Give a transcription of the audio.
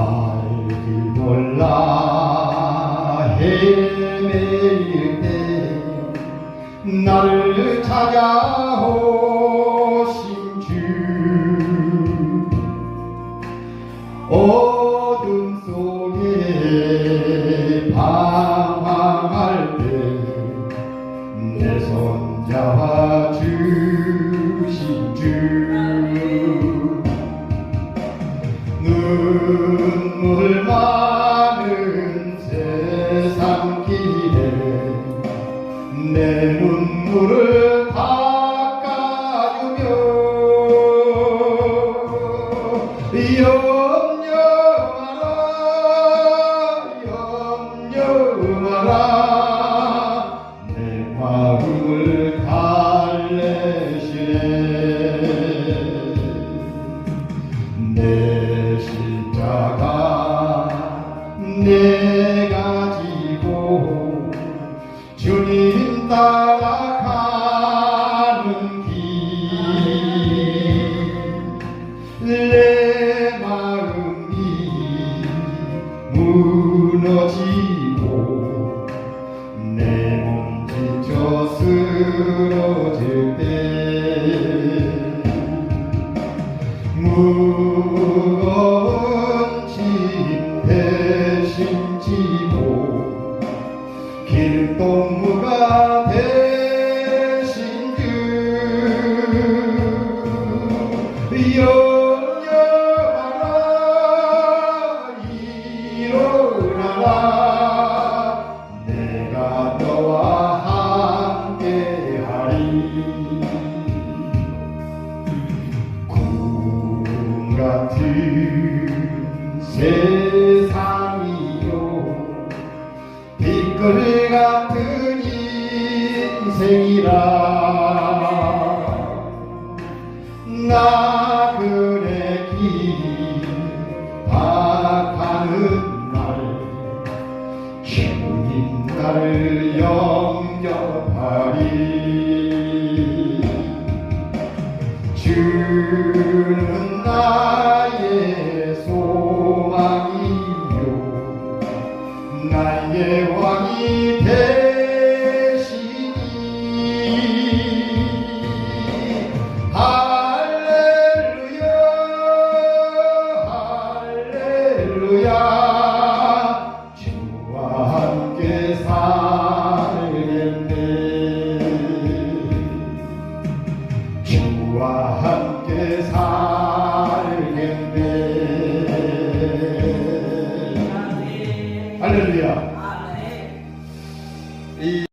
알길 몰라 헤매일 때 나를 찾아오신 주. 어둠 속에 방황할 때 내 손 잡아 주신 주. 염려마라 염려마라. 내 마음을 달래시네. 내 십자가 내가 지고 주님 따 무너지고 내 몸 지쳐 쓰러질 때 무거운 짐 대신 지고 길동 세상이요. 빛깔 같은 인생이라. 나그네 길 박하는 날 주님 나를 영접하리 주와 함께 사